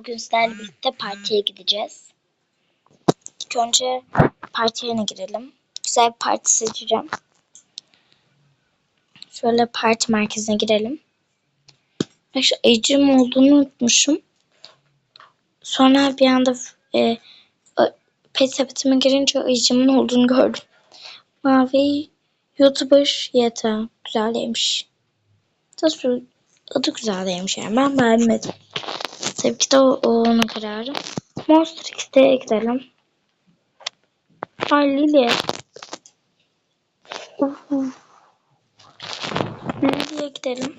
Bugün sizlerle birlikte partiye gideceğiz. İlk önce parti girelim. Güzel bir parti seçeceğim. Şöyle parti merkezine girelim. Ben şu Ecim olduğunu unutmuşum. Sonra bir anda e, pet sepetime girince Ecim'in olduğunu gördüm. Mavi YouTuber yeta. Güzel demiş. Adı, adı güzel demiş yani. Ben beğenmedim. Tabii ki de o, onun kararı. Monster X'e gidelim. Ay Lily. Uhu. Lily'ye gidelim.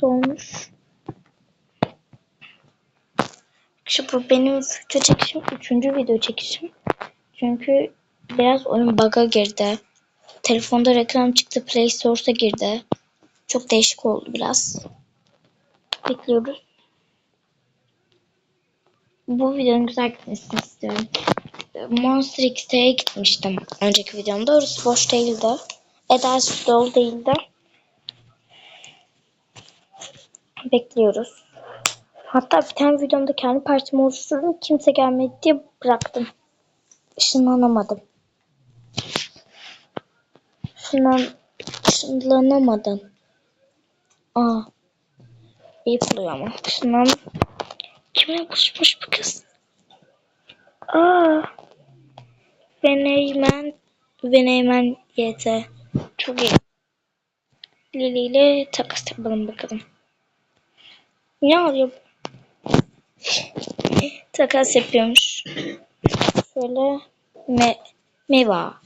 Dolmuş. İşte bu benim video çekişim. Üçüncü video çekişim. Çünkü biraz oyun bug'a girdi. Telefonda reklam çıktı. Play Store'a girdi. Çok değişik oldu biraz. Bekliyoruz. Bu videonun güzel gitmesini istiyorum. Monster X'e gitmiştim önceki videomda. Orası boş değildi. Edersiz dolu değildi. Bekliyoruz. Hatta bir tane videomda kendi partimi oluşturdum. Kimse gelmedi diye bıraktım. Işınlanamadım. Işınlan... Işınlanamadım. Aa. İyi buluyor ama. Işınlan... Kime yapışmış bu kız? Aa. Veneymen Veneymen YT. Çok iyi. Lili ile takas yapalım bakalım. Ne alıyor? takas yapıyormuş. Şöyle me meva.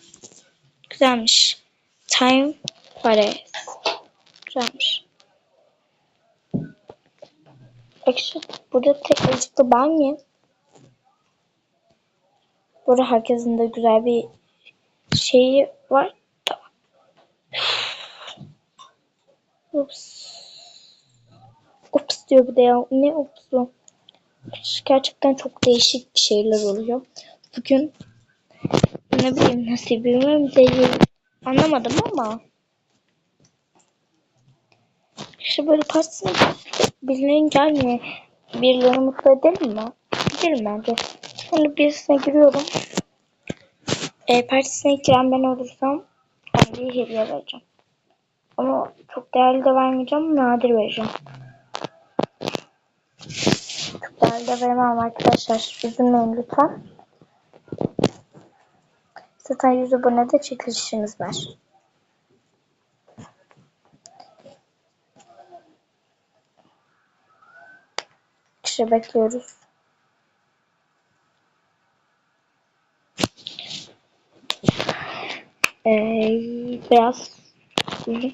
Güzelmiş. Time Pares. Güzelmiş. Şu burada tek acıklı ben miyim? Burada herkesin de güzel bir şeyi var. Tamam. Ups. Ups diyor bir de ya. Ne upsu? Gerçekten çok değişik şeyler oluyor. Bugün ne bileyim nasibime mi değil. Anlamadım ama. İşte böyle partisine birilerinin gelmiyor. Birilerini mutlu edelim mi? Gidelim bence. Şimdi birisine giriyorum. E, partisine giren ben olursam bir hediye vereceğim. Ama çok değerli de vermeyeceğim. Nadir vereceğim. Çok değerli de veremem arkadaşlar. Üzülmeyin lütfen. Zaten 100 abonede çekilişimiz var. İşte bekliyoruz. Ee, biraz uzun.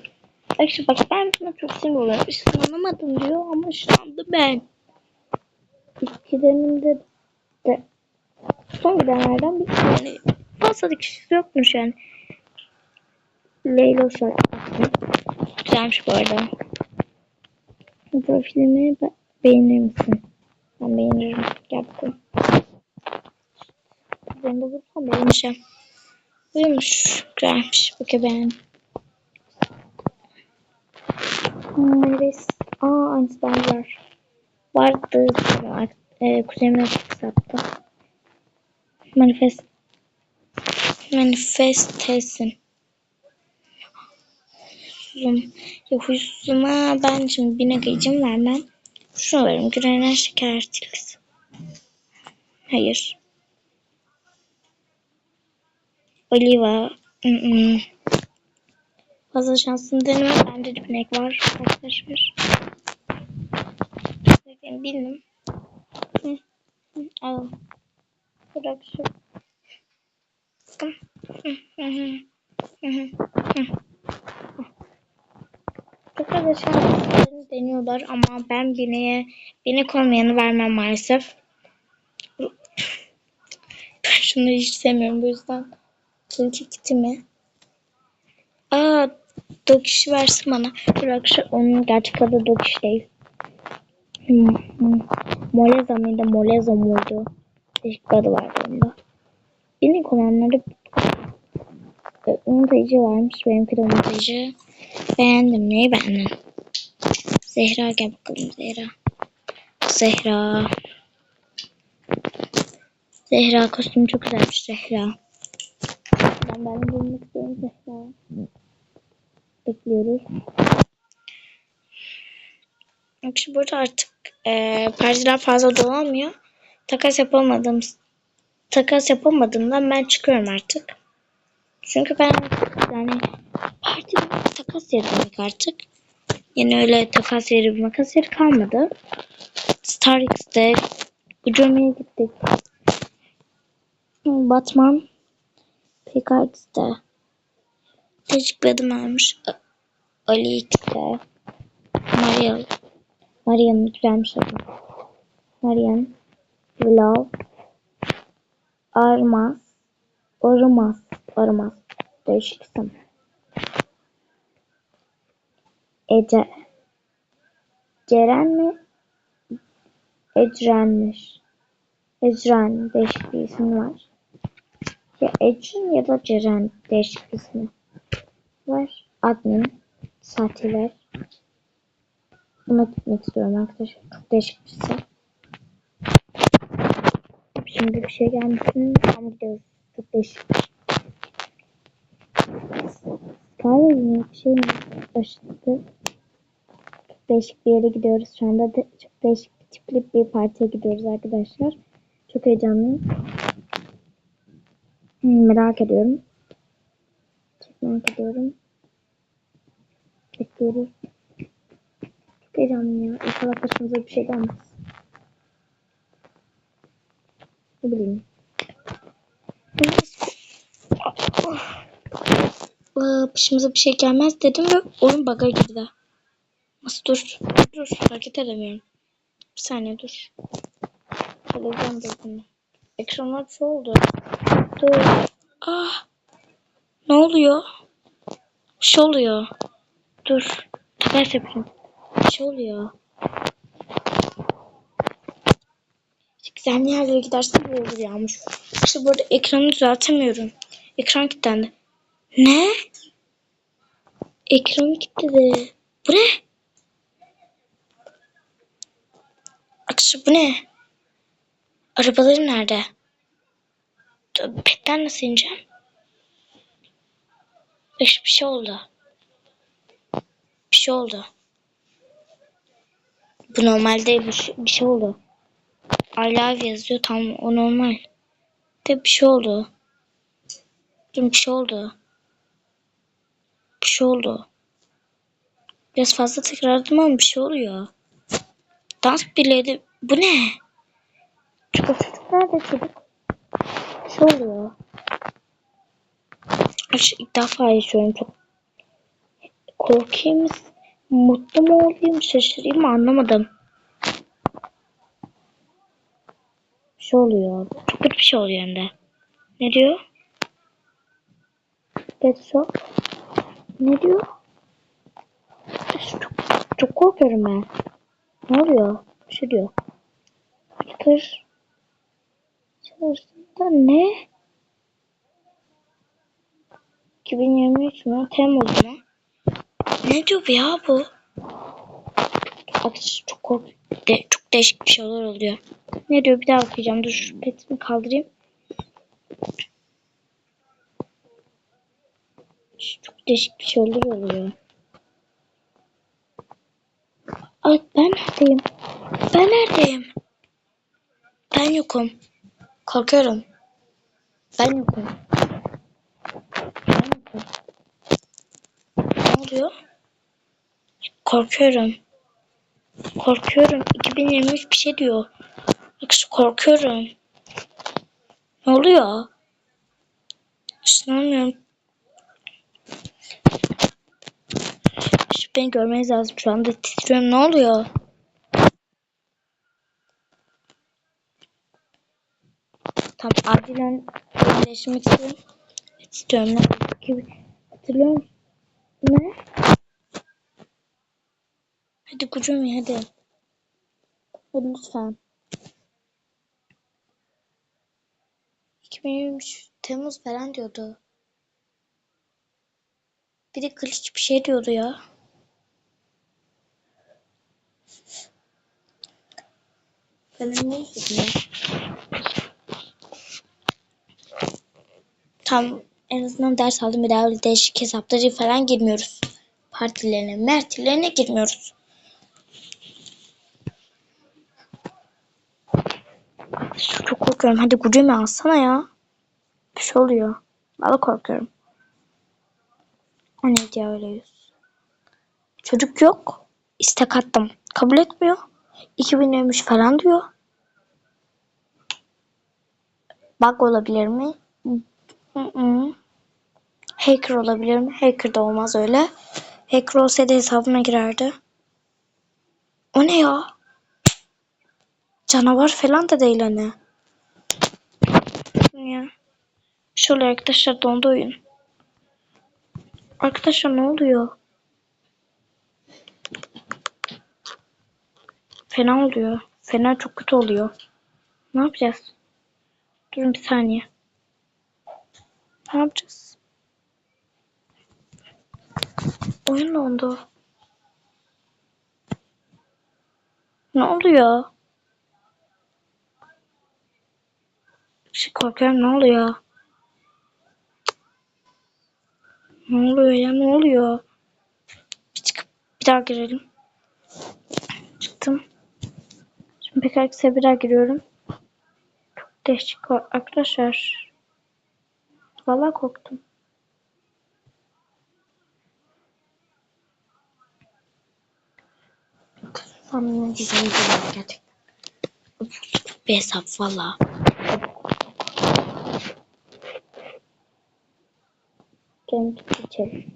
Bak ben buna çok sinir oluyorum. Işınlanamadım diyor ama ışınlandı ben. İlkilerinde de son gidenlerden bir yani fazla da kişisi yokmuş yani. Leyla şarkısı. Güzelmiş bu arada. Profilimi be beğenir misin? Ben beğenirim. Gel bakalım. Ben de bulursam beğeneceğim. Buymuş. Güzelmiş. Bakın ben. Neresi? Aa aynısı var. Vardı. Var. Ee, sattı. Manifest. Manifestesin. Huysuzum. Ya huysuzuma ben şimdi bine gıycım vermem. Şunu veririm. Gürener şeker tilkisi. Hayır. Oliva. Mm-mm. Fazla şansım deneme. Bende de binek var. Arkadaş var. Bakayım bildim. Hı. Bırak şu. Hı. Hı hı. Hı hı. Hı. Arkadaşlar deniyorlar ama ben bineğe binek olmayanı vermem maalesef. Ben şunu hiç sevmiyorum bu yüzden. Tilki kiti mi? Aa, Dokiş versin bana. Bırak şu onun gerçek adı Dokiş değil. Hmm, hmm. Moleza mıydı? Moleza muydu? Değişik adı vardı onda. Binek olanları e, unutayıcı varmış. Benimki de unutayıcı. Beğendim. Neyi beğendin? Zehra gel bakalım Zehra. Zehra. Zehra kostümü çok güzelmiş Zehra. Ben ben bulmak istiyorum Zehra. Bekliyoruz. Şu burada artık e, partiler fazla dolamıyor. Takas yapamadığım takas yapamadığımdan ben çıkıyorum artık. Çünkü ben yani parti takas yeri demek artık. Yine öyle takas yeri makas yeri kalmadı. Star X'te Ucuma'ya gittik. Batman PKX'te Değişik bir adım almış. Ali X'te Maria Maria'nın güzelmiş adı. Marian Vlog Armas Ormas Ormas Değişik isim. Ece Ceren mi? Ecren'miş. Ecren değişik bir ismi var. Ya Ecrin ya da Ceren değişik bir ismi var. Admin saatiler. Buna gitmek istiyorum arkadaşlar. Çok değişik bir şey. Şimdi bir şey gelmişsin. Tam gidiyoruz. Çok değişik. Galiba bir şey mi başladı? Çok değişik bir yere gidiyoruz. Şu anda da çok değişik bir tipli bir partiye gidiyoruz arkadaşlar. Çok heyecanlıyım. Hmm, merak ediyorum. Çok merak ediyorum. Bekliyoruz. Çok heyecanlıyım ya. İnşallah başımıza bir şey gelmez. Ne bileyim. Aa, Başımıza bir şey gelmez dedim ve oyun bug'a girdi. Nasıl dur? Dur hareket edemiyorum. Bir saniye dur. Televizyon bozuldu. Ekranlar şey oldu. Dur. Ah. Ne oluyor? Bir şey oluyor. Dur. Ters yapayım. Bir şey oluyor. Gizemli yerlere gidersen bu olur yağmış. İşte bu arada ekranı düzeltemiyorum. Ekran kilitlendi. Ne? Ekran kilitledi. Bu ne? Akşı bu ne? Arabaları nerede? Petten nasıl ineceğim? Beş bir şey oldu. Bir şey oldu. Bu normal değil. Bir şey, bir şey oldu. I love yazıyor. Tam o normal. De bir şey oldu. Dur bir şey oldu. Bir şey oldu. Biraz fazla tekrarladım ama bir şey oluyor. Dans birliği Bu ne? Çocuk nerede çocuk? Bir şey oluyor. Şu ilk defa yaşıyorum çok. Korkayım mı? Mutlu mu olayım? Şaşırayım mı? Anlamadım. Bir şey oluyor. Çok kötü bir şey oluyor hem de. Ne diyor? Get shop. Ne diyor? Çok, çok korkuyorum ben. Ne oluyor? Bir şey diyor. Tır. Çalıştığında ne? 2023 mü? Temmuz mu? Ne diyor ya bu? Arkadaşlar çok kork de, çok değişik bir şeyler oluyor. Ne diyor bir daha okuyacağım. Dur petimi kaldırayım. Çok değişik bir şeyler oluyor. Ay ben neredeyim? Ben neredeyim? Ben yokum. Korkuyorum. Ben yokum. Ben yokum. Ne oluyor? Korkuyorum. Korkuyorum. 2023 bir şey diyor. Şu korkuyorum. Ne oluyor? İnanmıyorum. Şu beni görmeniz lazım. Şu anda titriyorum. Ne oluyor? Tam acilen iyileşmek istiyorum. İstiyorum. Hatırlıyor musun? Ne? Hadi kucum hadi. Hadi lütfen. 2023 Temmuz falan diyordu. Bir de glitch bir şey diyordu ya. Ben ne izledim ya? Tam en azından ders aldım. Bir daha öyle değişik hesapları falan girmiyoruz. Partilerine, mertilerine girmiyoruz. Çok korkuyorum. Hadi kucağıma alsana ya. Bir şey oluyor. Valla korkuyorum. O neydi ya öyle yüz? Çocuk yok. İstek attım. Kabul etmiyor. 2000 ömüş falan diyor. Bug olabilir mi? Hacker olabilir mi? Hacker da olmaz öyle. Hacker olsaydı hesabıma girerdi. O ne ya? Canavar falan da değil hani. Ya. Şöyle arkadaşlar dondu oyun. Arkadaşlar ne oluyor? Fena oluyor. Fena çok kötü oluyor. Ne yapacağız? Durun bir saniye. Ne yapacağız? Oyun dondu. Ne oluyor? Şey korkuyorum ne oluyor? Ne oluyor ya ne oluyor? Bir çıkıp bir daha girelim. Çıktım. Şimdi bir daha giriyorum. Çok değişik arkadaşlar. Vallahi korktum. Samimi güzel gerçekten. Bir hesap valla. Kendi geçelim.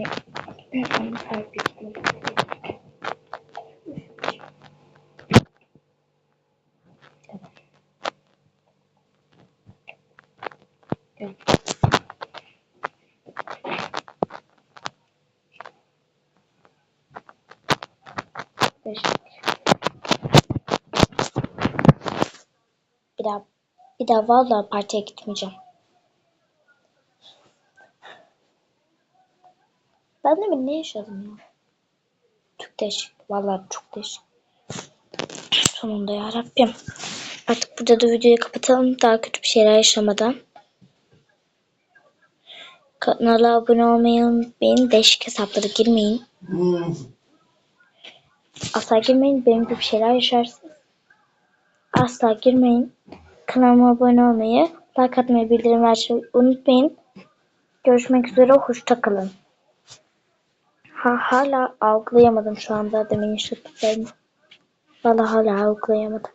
Şöyle. Hemen kaybettim. Teşekkür. Bir daha, bir daha vallahi partiye gitmeyeceğim. Ben de mi ne yaşadım ya? Çok değişik. Vallahi çok değişik. Sonunda ya Rabbim. Artık burada da videoyu kapatalım. Daha kötü bir şeyler yaşamadan. Kanala abone olmayı unutmayın. Değişik hesaplara girmeyin. Asla girmeyin. Benim gibi şeyler yaşarsınız. Asla girmeyin. Kanalıma abone olmayı, like atmayı, bildirim açmayı unutmayın. Görüşmek üzere. Hoşça kalın. Ha, hala algılayamadım şu anda demin yaşadıklarımı. Vallahi hala algılayamadım.